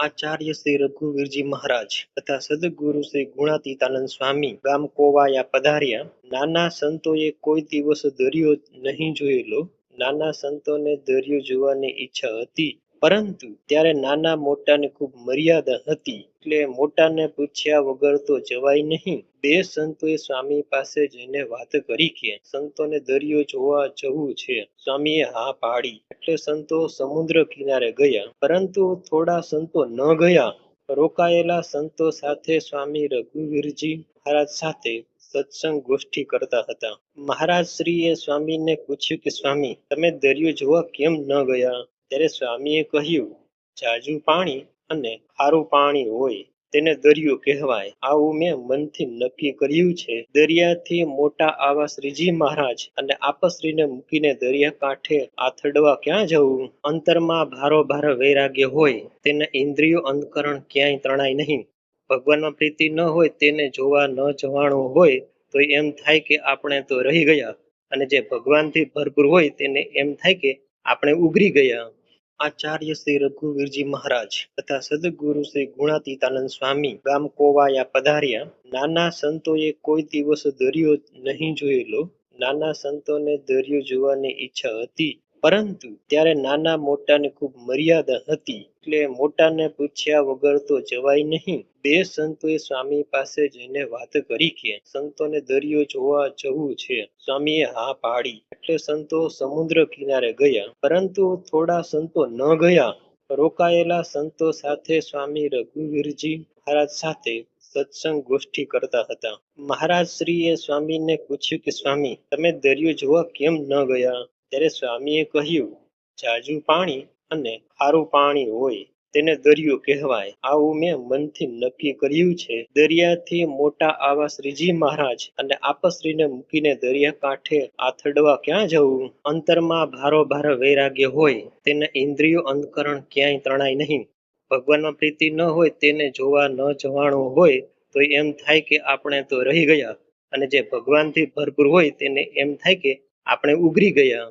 આચાર્ય શ્રી રઘુવીરજી મહારાજ તથા સદગુરુ શ્રી ગુણાતીતાનંદ સ્વામી ગામ કોવાયા પધાર્યા. નાના સંતોએ કોઈ દિવસ દરિયો નહીં જોયેલો. નાના સંતોને દરિયો જોવાની ઈચ્છા હતી. પરંતુ ત્યારે નાના મોટાને ખૂબ મર્યાદા હતી. એટલે મોટાને પૂછ્યા વગર તો જવાય નહીં. બે સંતોએ સ્વામી પાસે જઈને વાત કરી કે, સંતોને દરિયો જોવા જવું છે. સ્વામીએ હા પાડી. એટલે સંતો સમુદ્ર કિનારે ગયા. પરંતુ થોડા સંતો ન ગયા. રોકાયેલા સંતો સાથે સ્વામી રઘુવીરજી મહારાજ સાથે સત્સંગ ગોષ્ઠી કરતા હતા. મહારાજ શ્રીએ સ્વામીને પૂછ્યું કે, સ્વામી, તમે દરિયો જોવા કેમ ન ગયા? ત્યારે સ્વામીએ કહ્યું, જાજુ પાણી અને ખારું પાણી હોય તેને દરિયો કહેવાય. આવું મેં મનથી નક્કી કર્યું છે. દરિયાથી મોટા આવા શ્રીજી મહારાજ અને આપશ્રીને મૂકીને દરિયા કાંઠે આથડવા ક્યાં જવું? અંતરમાં ભારોભાર વૈરાગ્ય હોય, તેને ઇન્દ્રિયો અંતકરણ ક્યાંય તણાય નહીં. ભગવાનમાં પ્રીતિ ન હોય, તેને જોવા ન જવાનું હોય, તો એમ થાય કે આપણે તો રહી ગયા. અને જે ભગવાનથી ભરપૂર હોય, તેને એમ થાય કે આપણે ઉઘરી ગયા. આચાર્ય શ્રી રઘુવીરજી મહારાજ તથા સદગુરુ શ્રી ગુણાતીતાનંદ સ્વામી ગામ કોવાયા પધાર્યા. નાના સંતોએ કોઈ દિવસ દરિયો નહીં જોયેલો. નાના સંતોને દરિયો જોવાની ઈચ્છા હતી. પરંતુ ત્યારે નાના મોટાને ખૂબ મર્યાદા હતી. એટલે મોટાને પૂછ્યા વગર તો જવાય નહીં. બે સંતોએ સ્વામી પાસે જઈને વાત કરી કે, સંતોને દરિયો જોવા જવું છે. સ્વામીએ હા પાડી. એટલે સંતો સમુદ્ર કિનારે ગયા. પરંતુ થોડા સંતો ન ગયા. રોકાયેલા સંતો સાથે સ્વામી રઘુવીરજી મહારાજ સાથે સત્સંગ ગોષ્ઠી કરતા હતા. મહારાજ શ્રીએ સ્વામીને પૂછ્યું કે, સ્વામી, તમે દરિયો જોવા કેમ ન ગયા? ત્યારે સ્વામીએ કહ્યું, જાજુ પાણી અને ખારું પાણી હોય તેને દરિયો કહેવાય. આવું મેં મનથી નક્કી કર્યું છે. દરિયાથી મોટા આવા શ્રીજી મહારાજ અને આપશ્રીને મૂકીને દરિયા કાંઠે આથડવા ક્યાં જવું? અંતરમાં ભારોભાર વૈરાગ્ય હોય, તેને ઇન્દ્રિયો અંતકરણ ક્યાંય તણાય નહીં. ભગવાનમાં પ્રીતિ ન હોય, તેને જોવા ન જવાનું હોય, તો એમ થાય કે આપણે તો રહી ગયા. અને જે ભગવાનથી ભરપૂર હોય, તેને એમ થાય કે આપણે ઉઘરી ગયા.